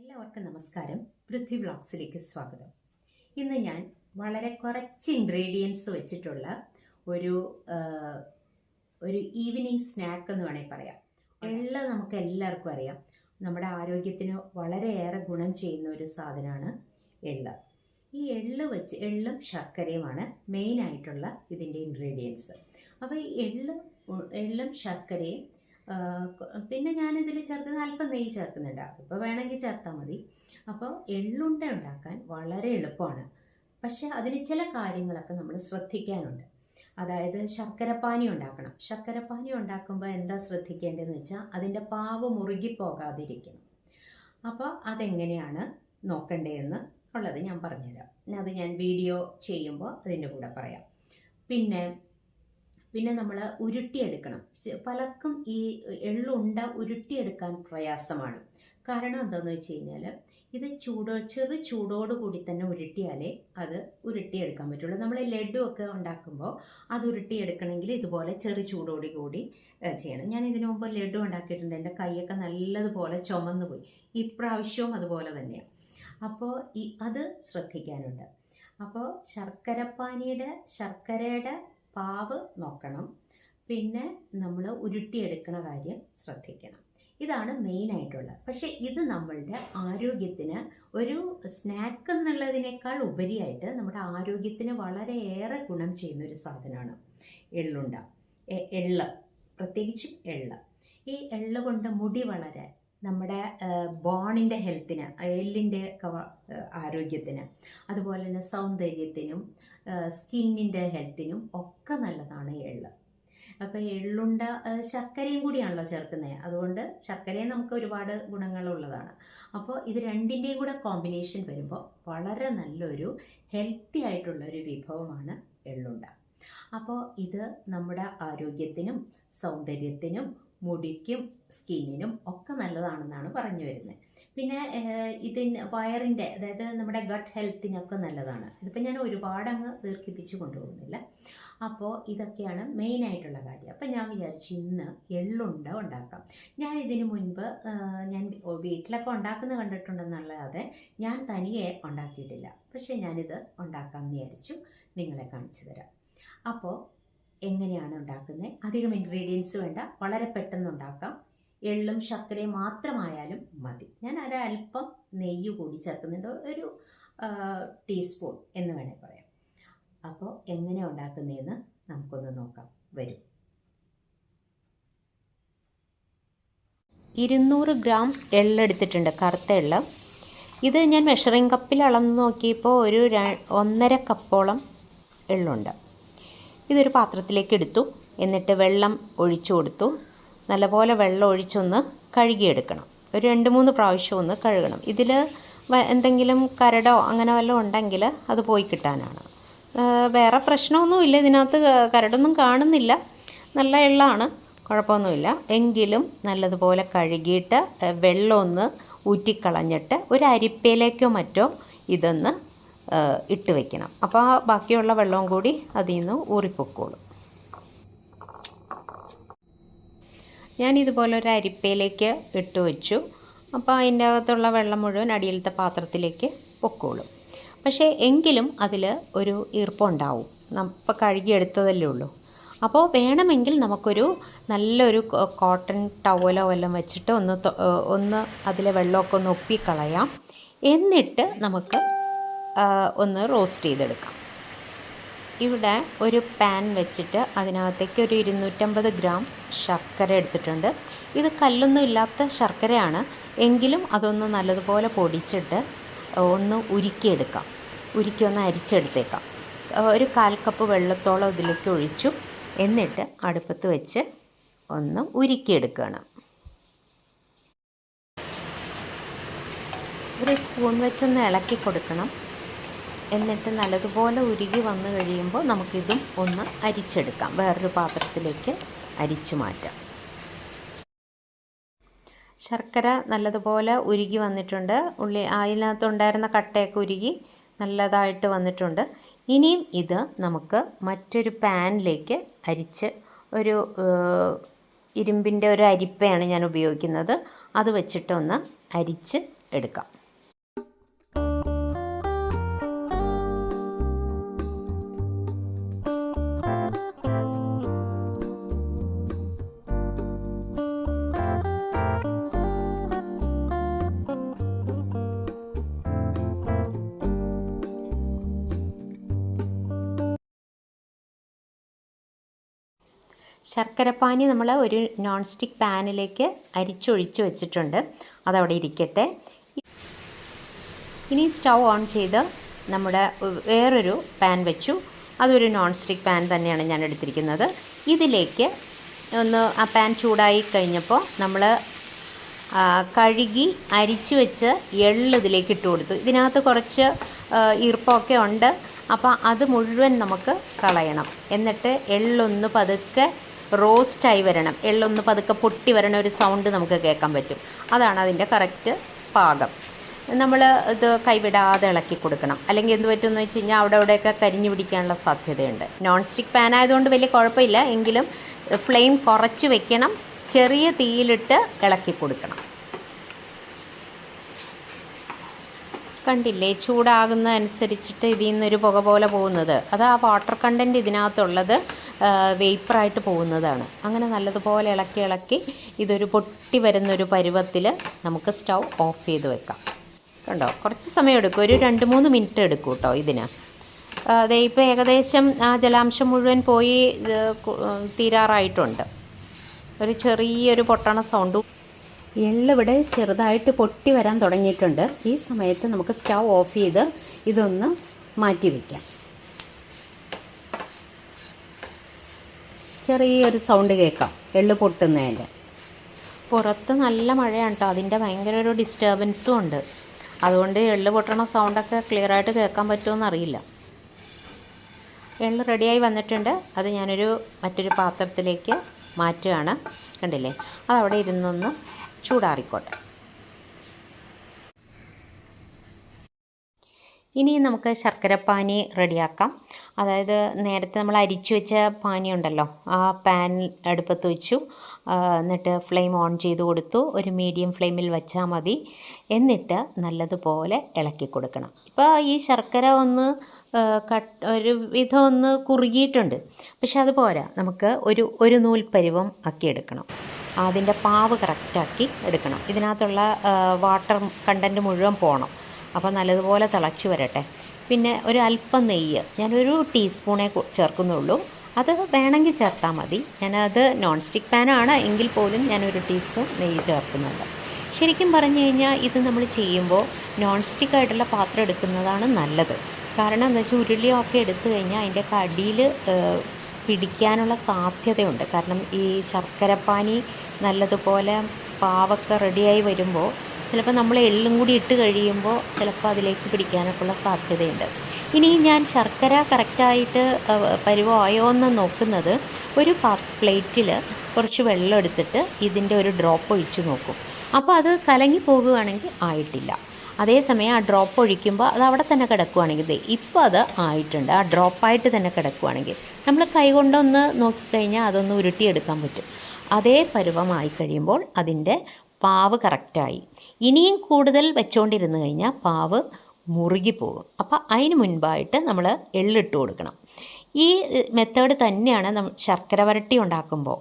എല്ലാവർക്കും നമസ്കാരം. പൃഥ്വി വ്ളോഗ്സിലേക്ക് സ്വാഗതം. ഇന്ന് ഞാൻ വളരെ കുറച്ച് ഇൻഗ്രീഡിയൻസ് വെച്ചിട്ടുള്ള ഒരു ഒരു ഈവനിങ് സ്നാക്ക് എന്ന് വേണമെങ്കിൽ പറയാം. എള്ള നമുക്ക് എല്ലാവർക്കും അറിയാം. നമ്മുടെ ആരോഗ്യത്തിന് വളരെയേറെ ഗുണം ചെയ്യുന്ന ഒരു സാധനമാണ് എള്ള്. ഈ എള്ള് വെച്ച് എള്ളും ശർക്കരയുമാണ് മെയിനായിട്ടുള്ള ഇതിന്റെ ഇൻഗ്രീഡിയൻസ് അപ്പോൾ ഈ എള്ള് എള്ളും ശർക്കരയും പിന്നെ ഞാനിതിൽ ചേർക്കുന്ന അല്പം നെയ്യ് ചേർക്കുന്നുണ്ട്. അതിപ്പോൾ വേണമെങ്കിൽ ചേർത്താൽ മതി. അപ്പോൾ എള്ളുണ്ട ഉണ്ടാക്കാൻ വളരെ എളുപ്പമാണ്. പക്ഷേ അതിന് ചില കാര്യങ്ങളൊക്കെ നമ്മൾ ശ്രദ്ധിക്കാനുണ്ട്. അതായത് ശർക്കരപ്പാനി ഉണ്ടാക്കണം. ശർക്കരപ്പാനി ഉണ്ടാക്കുമ്പോൾ എന്താ ശ്രദ്ധിക്കേണ്ടതെന്ന് വെച്ചാൽ അതിന്റെ പാവ് മുറുകിപ്പോകാതിരിക്കണം അപ്പോൾ അതെങ്ങനെയാണ് നോക്കേണ്ടതെന്ന് ഉള്ളത് ഞാൻ പറഞ്ഞുതരാം. അത് ഞാൻ വീഡിയോ ചെയ്യുമ്പോൾ അതിന്റെ കൂടെ പറയാം. പിന്നെ പിന്നെ നമ്മൾ ഉരുട്ടിയെടുക്കണം. പലർക്കും ഈ എള്ളുണ്ട ഉരുട്ടിയെടുക്കാൻ പ്രയാസമാണ്. കാരണം എന്താണെന്ന് വെച്ച് കഴിഞ്ഞാൽ ഇത് ചൂടോ ചെറു ചൂടോട് കൂടി തന്നെ ഉരുട്ടിയാലേ അത് ഉരുട്ടിയെടുക്കാൻ പറ്റുള്ളൂ. നമ്മൾ ലഡു ഒക്കെ ഉണ്ടാക്കുമ്പോൾ അത് ഉരുട്ടിയെടുക്കണമെങ്കിൽ ഇതുപോലെ ചെറു ചൂടോടി കൂടി ചെയ്യണം. ഞാൻ ഇതിനു മുമ്പ് ലഡു ഉണ്ടാക്കിയിട്ടുണ്ട്. എന്റെ കൈയൊക്കെ നല്ലതുപോലെ ചുമന്നു പോയി. ഇപ്രാവശ്യവും അതുപോലെ തന്നെയാണ് അപ്പോൾ ഈ അത് ശ്രദ്ധിക്കാനുണ്ട്. അപ്പോൾ ശർക്കരപ്പാനിയുടെ ശർക്കരയുടെ പാവ് നോക്കണം. പിന്നെ നമ്മൾ ഉരുട്ടിയെടുക്കണ കാര്യം ശ്രദ്ധിക്കണം. ഇതാണ് മെയിനായിട്ടുള്ളത് പക്ഷേ ഇത് നമ്മളുടെ ആരോഗ്യത്തിന് ഒരു സ്നാക്ക് എന്നുള്ളതിനേക്കാൾ ഉപരിയായിട്ട് നമ്മുടെ ആരോഗ്യത്തിന് വളരെയേറെ ഗുണം ചെയ്യുന്ന ഒരു സാധനമാണ് എള്ളുണ്ട. എള്ള്. പ്രത്യേകിച്ചും എള്ള്. ഈ എള്ള് കൊണ്ട് മുടി വളരാൻ നമ്മുടെ ബോണിന്റെ ഹെൽത്തിന് എല്ലിന്റെ കവ ആരോഗ്യത്തിന് അതുപോലെ തന്നെ സൗന്ദര്യത്തിനും സ്കിന്നിന്റെ ഹെൽത്തിനും ഒക്കെ നല്ലതാണ് എള്ള്. അപ്പോൾ എള്ളുണ്ട ശർക്കരയും കൂടിയാണല്ലോ ചേർക്കുന്നത് അതുകൊണ്ട് ശർക്കരയും നമുക്ക് ഒരുപാട് ഗുണങ്ങളുള്ളതാണ്. അപ്പോൾ ഇത് രണ്ടിന്റെയും കൂടെ കോമ്പിനേഷൻ വരുമ്പോൾ വളരെ നല്ലൊരു ഹെൽത്തി ആയിട്ടുള്ള ഒരു വിഭവമാണ് എള്ളുണ്ട. അപ്പോൾ ഇത് നമ്മുടെ ആരോഗ്യത്തിനും സൗന്ദര്യത്തിനും മുടിക്കും സ്കിന്നിനും ഒക്കെ നല്ലതാണെന്നാണ് പറഞ്ഞു വരുന്നത്. പിന്നെ ഇതിന് വയറിന്റെ അതായത് നമ്മുടെ ഗട്ട് ഹെൽത്തിനൊക്കെ നല്ലതാണ്. ഇതിപ്പോൾ ഞാൻ ഒരുപാട് അങ്ങ് ദീർഘിപ്പിച്ച് കൊണ്ടുപോകുന്നില്ല. അപ്പോൾ ഇതൊക്കെയാണ് മെയിനായിട്ടുള്ള കാര്യം. അപ്പോൾ ഞാൻ വിചാരിച്ചു ഇന്ന് എള്ളുണ്ട ഉണ്ടാക്കാം. ഞാൻ ഇതിനു മുൻപ് ഞാൻ വീട്ടിലൊക്കെ ഉണ്ടാക്കുന്ന കണ്ടിട്ടുണ്ടെന്നല്ലാതെ ഞാൻ തനിയെ ഉണ്ടാക്കിയിട്ടില്ല. പക്ഷേ ഞാനിത് ഉണ്ടാക്കാമെന്ന് വിചാരിച്ചു നിങ്ങളെ കാണിച്ചു തരാം. അപ്പോൾ എങ്ങനെയാണ് ഉണ്ടാക്കുന്നത്? അധികം ഇൻഗ്രീഡിയൻസ് വേണ്ട. വളരെ പെട്ടെന്ന് ഉണ്ടാക്കാം. എള്ളും ശർക്കരയും മാത്രമായാലും മതി. ഞാൻ ഒരല്പം നെയ്യ് കൂടി ചേർക്കുന്നുണ്ട്. ഒരു ടീസ്പൂൺ എന്ന് വേണേൽ പറയാം. അപ്പോൾ എങ്ങനെ ഉണ്ടാക്കുന്നതെന്ന് നമുക്കൊന്ന് നോക്കാം. വരും. ഇരുന്നൂറ് ഗ്രാം എള്ളെടുത്തിട്ടുണ്ട് കറുത്ത എള്ള്. ഇത് ഞാൻ മെഷറിംഗ് കപ്പിൽ അളന്ന് നോക്കിയപ്പോൾ ഒരു ഒന്നര കപ്പോളം എള്ളുണ്ട്. ഇതൊരു പാത്രത്തിലേക്ക് എടുത്തു. എന്നിട്ട് വെള്ളം ഒഴിച്ചു കൊടുത്തു. നല്ലപോലെ വെള്ളം ഒഴിച്ചൊന്ന് കഴുകിയെടുക്കണം. ഒരു രണ്ട് മൂന്ന് പ്രാവശ്യം ഒന്ന് കഴുകണം. ഇതിൽ എന്തെങ്കിലും കരടോ അങ്ങനെ വല്ലതും ഉണ്ടെങ്കിൽ അത് പോയി കിട്ടാനാണ്. വേറെ പ്രശ്നമൊന്നുമില്ല ഇതിനകത്ത് കരടൊന്നും കാണുന്നില്ല. നല്ല എള്ളാണ്. കുഴപ്പമൊന്നുമില്ല. എങ്കിലും നല്ലതുപോലെ കഴുകിയിട്ട് വെള്ളമൊന്ന് ഊറ്റിക്കളഞ്ഞിട്ട് ഒരു അരിപ്പയിലേക്കോ മറ്റോ ഇതൊന്ന് ഇട്ട് വയ്ക്കണം അപ്പോൾ ആ ബാക്കിയുള്ള വെള്ളവും കൂടി അതിൽ നിന്ന് ഊറിപ്പൊക്കോളും. ഞാൻ ഇതുപോലെ ഒരു അരിപ്പയിലേക്ക് ഇട്ട് വെച്ചു. അപ്പോൾ അതിന്റെ അകത്തുള്ള വെള്ളം മുഴുവൻ അടിയിലത്തെ പാത്രത്തിലേക്ക് പൊക്കോളും. പക്ഷേ എങ്കിലും അതിൽ ഒരു ഈർപ്പമുണ്ടാവും നമ്മൾ കഴുകിയെടുത്തതല്ലേ ഉള്ളൂ. അപ്പോൾ വേണമെങ്കിൽ നമുക്കൊരു നല്ലൊരു കോട്ടൺ ടവലോ വല്ലതും വെച്ചിട്ട് ഒന്ന് ഒന്ന് അതിലെ വെള്ളമൊക്കെ ഒന്ന് ഒപ്പിക്കളയാം എന്നിട്ട് നമുക്ക് ഒന്ന് റോസ്റ്റ് ചെയ്തെടുക്കാം. ഇവിടെ ഒരു പാൻ വെച്ചിട്ട് അതിനകത്തേക്ക് ഒരു ഇരുന്നൂറ്റമ്പത് ഗ്രാം ശർക്കര എടുത്തിട്ടുണ്ട്. ഇത് കല്ലൊന്നും ഇല്ലാത്ത ശർക്കരയാണ്. എങ്കിലും അതൊന്ന് നല്ലതുപോലെ പൊടിച്ചിട്ട് ഒന്ന് ഉരുക്കിയെടുക്കാം. ഉരുക്കി ഒന്ന് അരിച്ചെടുത്തേക്കാം. ഒരു കാൽ കപ്പ് വെള്ളത്തോളം ഇതിലേക്ക് ഒഴിച്ചു. എന്നിട്ട് അടുപ്പത്ത് വെച്ച് ഒന്ന് ഉരുക്കിയെടുക്കുകയാണ് ഒരു സ്പൂൺ വെച്ചൊന്ന് ഇളക്കി കൊടുക്കണം. എന്നിട്ട് നല്ലതുപോലെ ഉരുകി വന്നു കഴിയുമ്പോൾ നമുക്കിതും ഒന്ന് അരിച്ചെടുക്കാം. വേറൊരു പാത്രത്തിലേക്ക് അരിച്ചു മാറ്റാം. ശർക്കര നല്ലതുപോലെ ഉരുകി വന്നിട്ടുണ്ട്. ഉള്ളി അതിനകത്തുണ്ടായിരുന്ന കട്ടയൊക്കെ ഉരുകി നല്ലതായിട്ട് വന്നിട്ടുണ്ട്. ഇനിയും ഇത് നമുക്ക് മറ്റൊരു പാനിലേക്ക് അരിച്ച് ഒരു ഇരുമ്പിന്റെ ഒരു അരിപ്പയാണ് ഞാൻ ഉപയോഗിക്കുന്നത്. അത് വെച്ചിട്ടൊന്ന് അരിച്ച് എടുക്കാം. ശർക്കരപ്പാനി നമ്മൾ ഒരു നോൺ സ്റ്റിക്ക് പാനിലേക്ക് അരിച്ചൊഴിച്ച് വെച്ചിട്ടുണ്ട്. അതവിടെ ഇരിക്കട്ടെ. ഇനി സ്റ്റൗ ഓൺ ചെയ്ത് നമ്മുടെ വേറൊരു പാൻ വെച്ചു. അതൊരു നോൺ സ്റ്റിക്ക് പാൻ തന്നെയാണ് ഞാൻ എടുത്തിരിക്കുന്നത്. ഇതിലേക്ക് ഒന്ന് ആ പാൻ ചൂടായി കഴിഞ്ഞപ്പോൾ നമ്മൾ കഴുകി അരിച്ചു വെച്ച് എള്ള് ഇതിലേക്ക് ഇട്ട് കൊടുത്തു. ഇതിനകത്ത് കുറച്ച് ഈർപ്പമൊക്കെ ഉണ്ട്. അപ്പോൾ അത് മുഴുവൻ നമുക്ക് കളയണം. എന്നിട്ട് എള്ളൊന്ന് പതുക്കെ റോസ്റ്റായി വരണം. എള്ളൊന്ന് പതുക്കെ പൊട്ടി വരണ ഒരു സൗണ്ട് നമുക്ക് കേൾക്കാൻ പറ്റും. അതാണ് അതിന്റെ കറക്റ്റ് പാകം. നമ്മൾ ഇത് കൈവിടാതെ ഇളക്കി കൊടുക്കണം. അല്ലെങ്കിൽ എന്ത് പറ്റുമെന്ന് വെച്ച് കഴിഞ്ഞാൽ അവിടെ അവിടെയൊക്കെ കരിഞ്ഞു പിടിക്കാനുള്ള സാധ്യതയുണ്ട്. നോൺ സ്റ്റിക്ക് പാൻ ആയതുകൊണ്ട് വലിയ കുഴപ്പമില്ല. എങ്കിലും ഫ്ലെയിം കുറച്ച് വെക്കണം. ചെറിയ തീയിലിട്ട് ഇളക്കി കൊടുക്കണം. കണ്ടില്ലേ? ചൂടാകുന്ന അനുസരിച്ചിട്ട് ഇതിൽ നിന്നൊരു പുക പോലെ പോകുന്നത്. അത് ആ വാട്ടർ കണ്ടന്റ് ഇതിനകത്തുള്ളത്. വേപ്പറായിട്ട് പോകുന്നതാണ്. അങ്ങനെ നല്ലതുപോലെ ഇളക്കി ഇളക്കി ഇതൊരു പൊട്ടി വരുന്നൊരു പരുവത്തിൽ നമുക്ക് സ്റ്റൗ ഓഫ് ചെയ്ത് വെക്കാം. കണ്ടോ? കുറച്ച് സമയം എടുക്കും. ഒരു രണ്ട് മൂന്ന് മിനിറ്റ് എടുക്കും കേട്ടോ ഇതിന്. അതെ ഇപ്പോൾ ഏകദേശം ആ ജലാംശം മുഴുവൻ പോയി തീരാറായിട്ടുണ്ട്. ഒരു ചെറിയൊരു പൊട്ടണ സൗണ്ടും എള്ളിവിടെ ചെറുതായിട്ട് പൊട്ടി വരാൻ തുടങ്ങിയിട്ടുണ്ട്. ഈ സമയത്ത് നമുക്ക് സ്റ്റൗ ഓഫ് ചെയ്ത് ഇതൊന്ന് മാറ്റി വയ്ക്കാം ചെറിയൊരു സൗണ്ട് കേൾക്കാം. എള്ള് പൊട്ടുന്നതിന്റെ പുറത്ത് നല്ല മഴയാണ് കേട്ടോ അതിന്റെ ഭയങ്കര ഒരു ഡിസ്റ്റർബൻസും ഉണ്ട്. അതുകൊണ്ട് എള്ള് പൊട്ടണ സൗണ്ടൊക്കെ ക്ലിയർ ആയിട്ട് കേൾക്കാൻ പറ്റുമെന്ന് അറിയില്ല. എള്ള് റെഡിയായി വന്നിട്ടുണ്ട്. അത് ഞാനൊരു മറ്റൊരു പാത്രത്തിലേക്ക് മാറ്റുകയാണ്. കണ്ടില്ലേ? അതവിടെ ഇരുന്നൊന്ന് ചൂടാറിക്കോട്ടെ. ഇനി നമുക്ക് ശർക്കരപ്പാനി റെഡിയാക്കാം. അതായത് നേരത്തെ നമ്മൾ അരിച്ചു വെച്ച പാനി ഉണ്ടല്ലോ ആ പാൻ അടുപ്പത്ത് വെച്ചു. എന്നിട്ട് ഫ്ലെയിം ഓൺ ചെയ്ത് കൊടുത്തു. ഒരു മീഡിയം ഫ്ലെയിമിൽ വെച്ചാൽ മതി. എന്നിട്ട് നല്ലതുപോലെ ഇളക്കി കൊടുക്കണം. ഇപ്പോൾ ഈ ശർക്കര ഒന്ന് കട്ട് ഒരു വിധം ഒന്ന് കുറുകിയിട്ടുണ്ട്. പക്ഷെ അത് പോരാ. നമുക്ക് ഒരു ഒരു നൂൽപ്പരിവം പരുവം ആക്കി എടുക്കണം. അതിന്റെ പാവ് കറക്റ്റാക്കി എടുക്കണം. ഇതിനകത്തുള്ള വാട്ടർ കണ്ടന്റ് മുഴുവൻ പോകണം അപ്പോൾ നല്ലതുപോലെ തിളച്ച് വരട്ടെ. പിന്നെ ഒരു അല്പം നെയ്യ്. ഞാനൊരു ടീസ്പൂണേ ചേർക്കുന്നുള്ളൂ. അത് വേണമെങ്കിൽ ചേർത്താൽ മതി. ഞാനത് നോൺ സ്റ്റിക്ക് പാനാണ് എങ്കിൽ പോലും ഞാനൊരു ടീസ്പൂൺ നെയ്യ് ചേർക്കുന്നുണ്ട്. ശരിക്കും പറഞ്ഞു കഴിഞ്ഞാൽ ഇത് നമ്മൾ ചെയ്യുമ്പോൾ നോൺ സ്റ്റിക്ക് ആയിട്ടുള്ള പാത്രം എടുക്കുന്നതാണ് നല്ലത്. കാരണം എന്താ വെച്ചാൽ ഉരുളിയൊക്കെ എടുത്തു കഴിഞ്ഞാൽ അതിന്റെ കടിയിൽ പിടിക്കാനുള്ള സാധ്യതയുണ്ട്. കാരണം ഈ ശർക്കരപ്പാനി നല്ലതുപോലെ പാവൊക്കെ റെഡിയായി വരുമ്പോൾ ചിലപ്പോൾ നമ്മൾ എള്ളും കൂടി ഇട്ട് കഴിയുമ്പോൾ ചിലപ്പോൾ അതിലേക്ക് പിടിക്കാനൊക്കെയുള്ള സാധ്യതയുണ്ട്. ഇനി ഞാൻ ശർക്കര കറക്റ്റായിട്ട് പരുവമായോ എന്ന് നോക്കുന്നത് ഒരു പ്ലേറ്റിൽ കുറച്ച് വെള്ളം എടുത്തിട്ട് ഇതിന്റെ ഒരു ഡ്രോപ്പ് ഒഴിച്ച് നോക്കും. അപ്പോൾ അത് കലങ്ങി പോകുകയാണെങ്കിൽ ആയിട്ടില്ല. അതേസമയം ആ ഡ്രോപ്പ് ഒഴിക്കുമ്പോൾ അത് അവിടെ തന്നെ കിടക്കുവാണെങ്കിൽ ദേ ഇപ്പോൾ അത് ആയിട്ടുണ്ട്. ആ ഡ്രോപ്പായിട്ട് തന്നെ കിടക്കുവാണെങ്കിൽ നമ്മൾ കൈകൊണ്ടൊന്ന് നോക്കിക്കഴിഞ്ഞാൽ അതൊന്ന് ഉരുട്ടിയെടുക്കാൻ പറ്റും. അതേ പരുവമായി കഴിയുമ്പോൾ അതിന്റെ പാവ് കറക്റ്റായി. ഇനിയും കൂടുതൽ വെച്ചുകൊണ്ടിരുന്ന് കഴിഞ്ഞാൽ പാവ് മുറുകി പോകും. അപ്പോൾ അതിന് മുൻപായിട്ട് നമ്മൾ എള്ളിട്ട് കൊടുക്കണം. ഈ മെത്തേഡ് തന്നെയാണ് നമ്മൾ ശർക്കര വരട്ടി ഉണ്ടാക്കുമ്പോൾ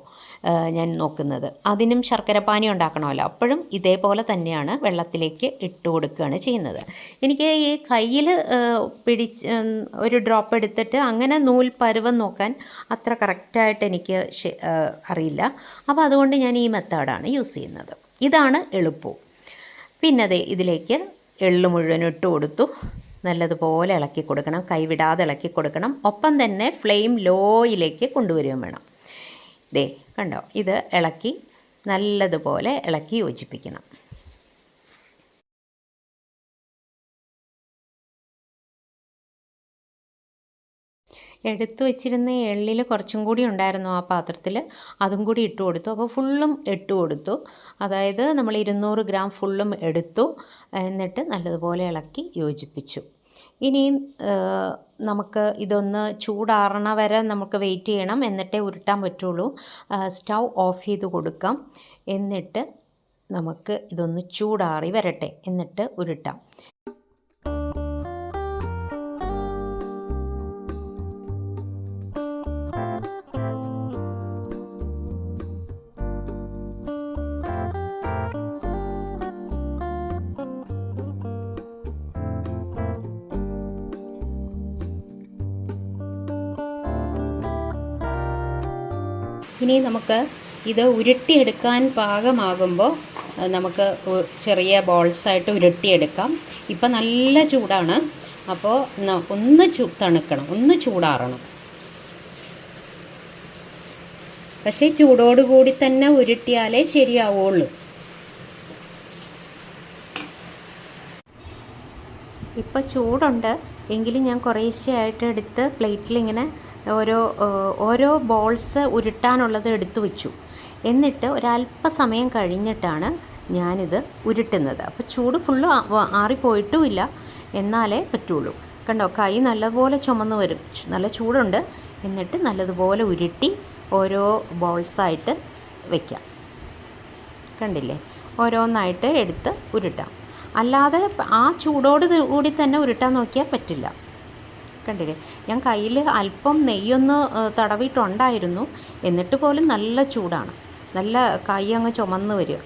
ഞാൻ നോക്കുന്നത്. അതിനും ശർക്കരപ്പാനി ഉണ്ടാക്കണമല്ലോ. അപ്പോഴും ഇതേപോലെ തന്നെയാണ് വെള്ളത്തിലേക്ക് ഇട്ട് കൊടുക്കുകയാണ് ചെയ്യുന്നത്. എനിക്ക് ഈ കയ്യിൽ പിടിച്ച് ഒരു ഡ്രോപ്പ് എടുത്തിട്ട് അങ്ങനെ നൂൽ പരുവം നോക്കാൻ അത്ര കറക്റ്റായിട്ട് എനിക്ക് അറിയില്ല. അപ്പോൾ അതുകൊണ്ട് ഞാൻ ഈ മെത്തേഡാണ് യൂസ് ചെയ്യുന്നത്. ഇതാണ് എളുപ്പവും പിന്നെ അതെ ഇതിലേക്ക് എള്ള് മുഴുവൻ ഇട്ട് കൊടുത്തു. നല്ലതുപോലെ ഇളക്കി കൊടുക്കണം. കൈവിടാതെ ഇളക്കി കൊടുക്കണം. ഒപ്പം തന്നെ ഫ്ലെയിം ലോയിലേക്ക് കൊണ്ടുവരികയും വേണം. ദേ കണ്ടോ? ഇത് ഇളക്കി നല്ലതുപോലെ ഇളക്കി യോജിപ്പിക്കണം. എടുത്തു വെച്ചിരുന്ന എള്ളിൽ കുറച്ചും കൂടി ഉണ്ടായിരുന്നു ആ പാത്രത്തിൽ അതും കൂടി ഇട്ട് കൊടുത്തു. അപ്പോൾ ഫുള്ളും ഇട്ട് കൊടുത്തു. അതായത് നമ്മൾ ഇരുന്നൂറ് ഗ്രാം ഫുള്ളും എടുത്തു. എന്നിട്ട് നല്ലതുപോലെ ഇളക്കി യോജിപ്പിച്ചു. ഇനിയും നമുക്ക് ഇതൊന്ന് ചൂടാറണ വരെ നമുക്ക് വെയിറ്റ് ചെയ്യണം. എന്നിട്ടേ ഉരുട്ടാൻ പറ്റുള്ളൂ. സ്റ്റൗ ഓഫ് ചെയ്ത് കൊടുക്കാം. എന്നിട്ട് നമുക്ക് ഇതൊന്ന് ചൂടാറി വരട്ടെ. എന്നിട്ട് ഉരുട്ടാം. ഇനി നമുക്ക് ഇത് ഉരുട്ടിയെടുക്കാൻ പാകമാകുമ്പോൾ നമുക്ക് ചെറിയ ബോൾസായിട്ട് ഉരുട്ടിയെടുക്കാം. ഇപ്പം നല്ല ചൂടാണ്. അപ്പോൾ ഒന്ന് ചൂ തണുക്കണം. ഒന്ന് ചൂടാറണം. പക്ഷേ ചൂടോടുകൂടി തന്നെ ഉരുട്ടിയാലേ ശരിയാവുള്ളൂ. ഇപ്പോൾ ചൂടുണ്ട്. എങ്കിലും ഞാൻ കുറേശ്ശെയായിട്ട് എടുത്ത് പ്ലേറ്റിൽ ഇങ്ങനെ ഓരോ ഓരോ ബോൾസ് ഉരുട്ടാനുള്ളത് എടുത്തു വെച്ചു. എന്നിട്ട് ഒരല്പസമയം കഴിഞ്ഞിട്ടാണ് ഞാനിത് ഉരുട്ടുന്നത്. അപ്പോൾ ചൂട് ഫുള്ള് ആറിപ്പോയിട്ടുമില്ല. എന്നാലേ പറ്റുള്ളൂ. കണ്ടോ കൈ നല്ലപോലെ ചുമന്ന് വരും. നല്ല ചൂടുണ്ട്. എന്നിട്ട് നല്ലതുപോലെ ഉരുട്ടി ഓരോ ബോൾസായിട്ട് വയ്ക്കാം കണ്ടില്ലേ? ഓരോന്നായിട്ട് എടുത്ത് ഉരുട്ടാം. അല്ലാതെ ആ ചൂടോട് കൂടി തന്നെ ഉരുട്ടാൻ നോക്കിയാൽ പറ്റില്ല. കണ്ടില്ലേ? ഞാൻ കയ്യിൽ അല്പം നെയ്യൊന്ന് തടവിയിട്ടുണ്ടായിരുന്നു എന്നിട്ട് പോലും നല്ല ചൂടാണ്. നല്ല കൈ അങ്ങ് ചുമന്ന് വരിക.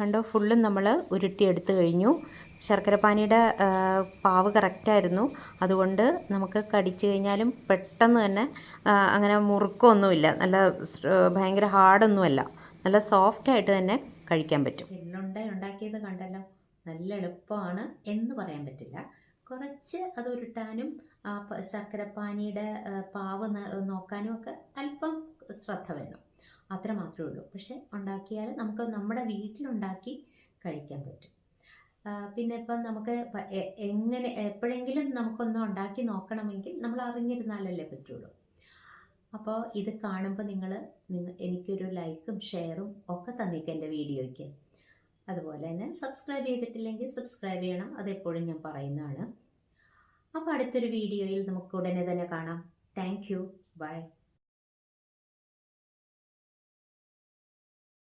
കണ്ടോ? ഫുള്ളും നമ്മൾ ഉരുട്ടിയെടുത്ത് കഴിഞ്ഞു. ശർക്കരപ്പാനിയുടെ പാവ് കറക്റ്റായിരുന്നു അതുകൊണ്ട് നമുക്ക് കടിച്ചു കഴിഞ്ഞാലും പെട്ടെന്ന് തന്നെ അങ്ങനെ മുറുക്കമൊന്നുമില്ല നല്ല ഭയങ്കര ഹാർഡൊന്നുമല്ല. നല്ല സോഫ്റ്റായിട്ട് തന്നെ കഴിക്കാൻ പറ്റും. എള്ളുണ്ട ഉണ്ടാക്കിയത് കണ്ടല്ലോ. നല്ല എളുപ്പമാണ് എന്ന് പറയാൻ പറ്റില്ല. കുറച്ച് അത് ഉരുട്ടാനും ആ ശർക്കരപ്പാനിയുടെ പാവ് നോക്കാനും ഒക്കെ അല്പം ശ്രദ്ധ വേണം. അത്ര മാത്രമേ ഉള്ളൂ. പക്ഷെ ഉണ്ടാക്കിയാൽ നമുക്ക് നമ്മുടെ വീട്ടിലുണ്ടാക്കി കഴിക്കാൻ പറ്റും. പിന്നെ ഇപ്പം നമുക്ക് എങ്ങനെ എപ്പോഴെങ്കിലും നമുക്കൊന്ന് ഉണ്ടാക്കി നോക്കണമെങ്കിൽ നമ്മൾ അറിഞ്ഞിരുന്നാലല്ലേ പറ്റുള്ളൂ. അപ്പോൾ ഇത് കാണുമ്പോൾ നിങ്ങൾ നിങ്ങൾ എനിക്കൊരു ലൈക്കും ഷെയറും ഒക്കെ തന്നേക്ക് എന്റെ വീഡിയോയ്ക്ക്. അതുപോലെ തന്നെ സബ്സ്ക്രൈബ് ചെയ്തിട്ടില്ലെങ്കിൽ സബ്സ്ക്രൈബ് ചെയ്യണം. അതെപ്പോഴും ഞാൻ പറയുന്നതാണ്. അപ്പോൾ അടുത്തൊരു വീഡിയോയിൽ നമുക്ക് ഉടനെ തന്നെ കാണാം. Thank you. ബൈ.